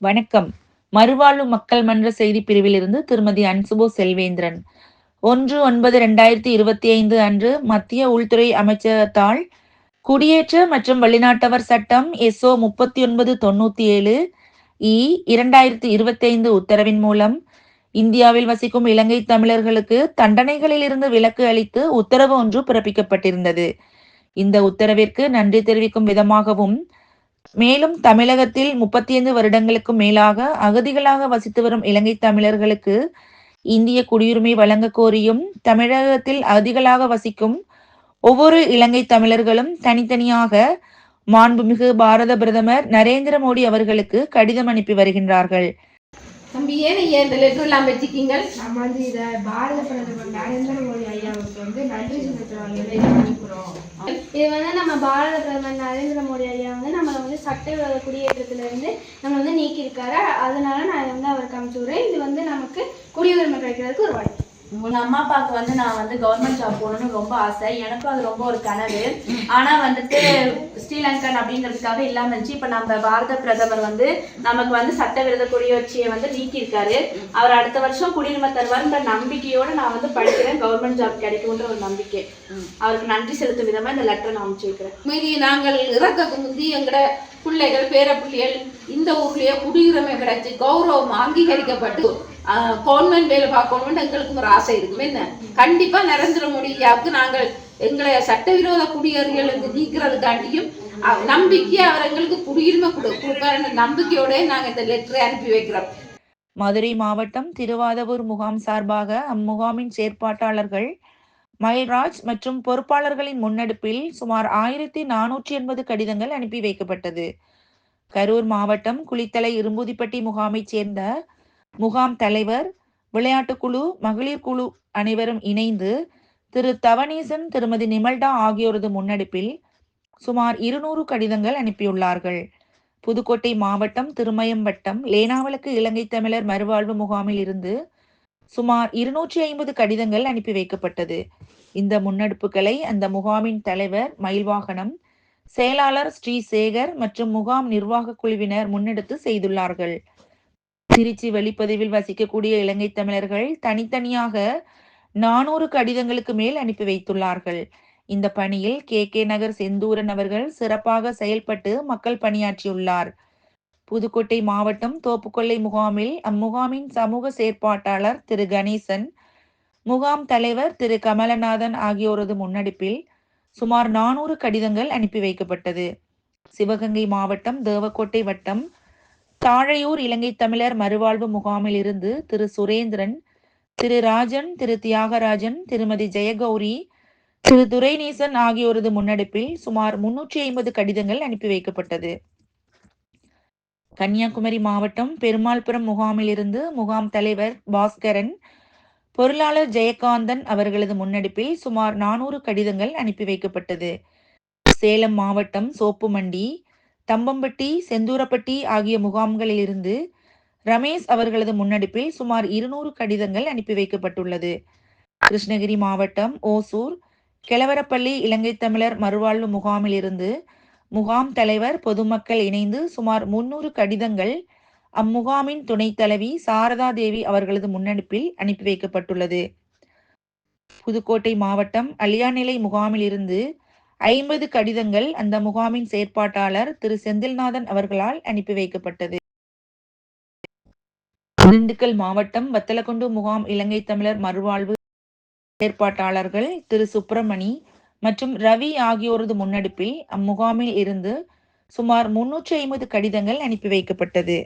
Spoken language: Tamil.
வணக்கம். மறுவாழ்வு மக்கள் மன்ற செய்தி பிரிவிலிருந்து திருமதி அன்சுபோ செல்வேந்திரன். ஒன்று ஒன்பது ரெண்டாயிரத்தி இருபத்தி ஐந்து அன்று மத்திய உள்துறை அமைச்சகத்தால் குடியேற்ற மற்றும் வெளிநாட்டவர் சட்டம் எஸ்ஓ முப்பத்தி ஒன்பது தொண்ணூத்தி ஏழு இ இரண்டாயிரத்தி இருபத்தி ஐந்து உத்தரவின் மூலம் இந்தியாவில் வசிக்கும் இலங்கை தமிழர்களுக்கு தண்டனைகளில் இருந்து விலக்கு அளித்து உத்தரவு ஒன்று பிறப்பிக்கப்பட்டிருந்தது. இந்த உத்தரவிற்கு நன்றி தெரிவிக்கும் விதமாகவும் மேலும் தமிழகத்தில் முப்பத்தி ஐந்து வருடங்களுக்கும் மேலாக அகதிகளாக வசித்து வரும் இலங்கை தமிழர்களுக்கு இந்திய குடியுரிமை வழங்க கோரியும் தமிழகத்தில் அகதிகளாக வசிக்கும் ஒவ்வொரு இலங்கை தமிழர்களும் தனித்தனியாக மாண்புமிகு பாரத பிரதமர் நரேந்திர மோடி அவர்களுக்கு கடிதம் அனுப்பி வருகின்றார்கள். தம்பி ஏன் ஐயா இந்த லெட்டர் எல்லாம் வச்சுக்கீங்க நம்ம வந்து இதை பாரத பிரதமர் நரேந்திர மோடி ஐயாவுக்கு வந்து நன்றி செலுத்துறாங்க அனுப்புகிறோம் இது வந்து நம்ம பாரத பிரதமர் நரேந்திர மோடி ஐயா வந்து நம்மளை வந்து சட்டவிரோத குடியேற்றத்துல இருந்து நம்ம வந்து நீக்கியிருக்காரு. அதனால நான் வந்து அவருக்கு அனுப்பிச்சு இது வந்து நமக்கு குடியுரிமை கிடைக்கிறதுக்கு ஒரு வாய்ப்பு உங்க அம்மா அப்பாவுக்கு வந்து நான் வந்து கவர்மெண்ட் ஜாப் போகணும்னு ரொம்ப ஆசை. எனக்கும் அது ரொம்ப ஒரு கனவு. ஆனா வந்துட்டு ஸ்ரீலங்கன் அப்படிங்கிறதுக்காக இல்லாம இருந்துச்சு. இப்ப நம்ம பாரத பிரதமர் வந்து நமக்கு வந்து சட்டவிரோத குடியுரிமையை வந்து நீக்கியிருக்காரு. அவர் அடுத்த வருஷம் குடியுரிமை தருவார்ன்ற நம்பிக்கையோட நான் வந்து படிக்கிறேன். கவர்மெண்ட் ஜாப் கிடைக்கும்ன்ற ஒரு நம்பிக்கை. அவருக்கு நன்றி செலுத்தும் விதமா இந்த லெட்டர் நான் அனுப்பிச்சு வைக்கிறேன். மீதி நாங்கள் இறக்கக்கு முந்தி எங்கட பிள்ளைகள் பேர பிள்ளைகள் இந்த ஊர்லயே குடியுரிமை கிடைச்சி கௌரவம் அங்கீகரிக்கப்பட்டு கவர்மெண்ட் வேலை பார்க்கணும்னு எங்களுக்கு ஒரு ஆசை இருக்கும். என்ன? கண்டிப்பா நரேந்திர மோடி ஐயாவுக்கு நாங்கள் எங்களை சட்டவிரோத குடியேறிகளுக்கு நீக்கிறதுக்காண்டியும் நம்பிக்கை அவர் எங்களுக்கு குடியுரிமை கொடு கொடுப்பாருன்ற நம்பிக்கையோட நாங்க இந்த லெட்டரை அனுப்பி வைக்கிறோம். மதுரை மாவட்டம் திருவாதவூர் முகாம் சார்பாக அம்முகாமின் செயற்பாட்டாளர்கள் மயில்ராஜ் மற்றும் பொறுப்பாளர்களின் முன்னெடுப்பில் சுமார் ஆயிரத்தி நானூற்றி எண்பது கடிதங்கள் அனுப்பி வைக்கப்பட்டது. கரூர் மாவட்டம் குளித்தலை இரும்புதிப்பட்டி முகாமைச் சேர்ந்த முகாம் தலைவர் விளையாட்டுக்குழு மகளிர் குழு அனைவரும் இணைந்து திரு. தவனீசன் திருமதி நிமல்டா ஆகியோரது முன்னெடுப்பில் சுமார் இருநூறு கடிதங்கள் அனுப்பியுள்ளார்கள். புதுக்கோட்டை மாவட்டம் திருமயம் வட்டம் இலங்கை தமிழர் மறுவாழ்வு முகாமில் இருந்து சுமார் இருநூற்றி ஐம்பது கடிதங்கள் அனுப்பி வைக்கப்பட்டது. இந்த முன்னெடுப்புகளை அந்த முகாமின் தலைவர் மயில்வாகனம் செயலாளர் ஸ்ரீசேகர் மற்றும் முகாம் நிர்வாக குழுவினர் முன்னெடுத்து செய்துள்ளார்கள். திருச்சி வெளிப்பதிவில் வசிக்கக்கூடிய இலங்கை தமிழர்கள் தனித்தனியாக நானூறு கடிதங்களுக்கு மேல் அனுப்பி வைத்துள்ளார்கள். இந்த பணியில் கே. கே. நகர் செந்தூரன் அவர்கள் சிறப்பாக செயல்பட்டு மக்கள் பணியாற்றியுள்ளார். புதுக்கோட்டை மாவட்டம் தோப்புக்கொல்லை முகாமில் அம்முகாமின் சமூக செயற்பாட்டாளர் திரு. கணேசன் முகாம் தலைவர் திரு. கமலநாதன் ஆகியோரது முன்னெடுப்பில் சுமார் நானூறு கடிதங்கள் அனுப்பி வைக்கப்பட்டது. சிவகங்கை மாவட்டம் தேவக்கோட்டை வட்டம் தாழையூர் இலங்கை தமிழர் மறுவாழ்வு முகாமில் இருந்து திரு சுரேந்திரன் திரு ராஜன் திரு தியாகராஜன் திருமதி ஜெயகௌரி திரு துரைநீசன் ஆகியோரது முன்னெடுப்பில் சுமார் முன்னூற்றி ஐம்பது கடிதங்கள் அனுப்பி வைக்கப்பட்டது. கன்னியாகுமரி மாவட்டம் பெருமாள்புரம் முகாமில் இருந்து முகாம் தலைவர் பாஸ்கரன் பொருளாளர் ஜெயகாந்தன் அவர்களது முன்னெடுப்பில் சுமார் நானூறு கடிதங்கள் அனுப்பி வைக்கப்பட்டது. சேலம் மாவட்டம் சோப்புமண்டி தம்பம்பட்டி செந்தூரப்பட்டி ஆகிய முகாம்களில் இருந்து ரமேஷ் அவர்களது முன்னெடுப்பில் சுமார் இருநூறு கடிதங்கள் அனுப்பி வைக்கப்பட்டுள்ளது. கிருஷ்ணகிரி மாவட்டம் ஓசூர் கெலவரப்பள்ளி இலங்கை தமிழர் மறுவாழ்வு முகாமிலிருந்து முகாம் தலைவர் பொதுமக்கள் இணைந்து சுமார் முன்னூறு கடிதங்கள் அம்முகாமின் துணைத் தலைவி சாரதா தேவி அவர்களது முன்னெடுப்பில் அனுப்பி வைக்கப்பட்டுள்ளது. புதுக்கோட்டை மாவட்டம் அலியாநிலை முகாமிலிருந்து ஐம்பது கடிதங்கள் அந்த முகாமின் செயற்பாட்டாளர் திரு செந்தில்நாதன் அவர்களால் அனுப்பி வைக்கப்பட்டது. திண்டுக்கல் மாவட்டம் வத்தலக்குண்டு முகாம் இலங்கை தமிழர் மறுவாழ்வு செயற்பாட்டாளர்கள் திரு சுப்பிரமணி மற்றும் ரவி ஆகியோரது முன்னெடுப்பில் அம்முகாமில் இருந்து சுமார் முன்னூற்றி ஐம்பது கடிதங்கள் அனுப்பி வைக்கப்பட்டது.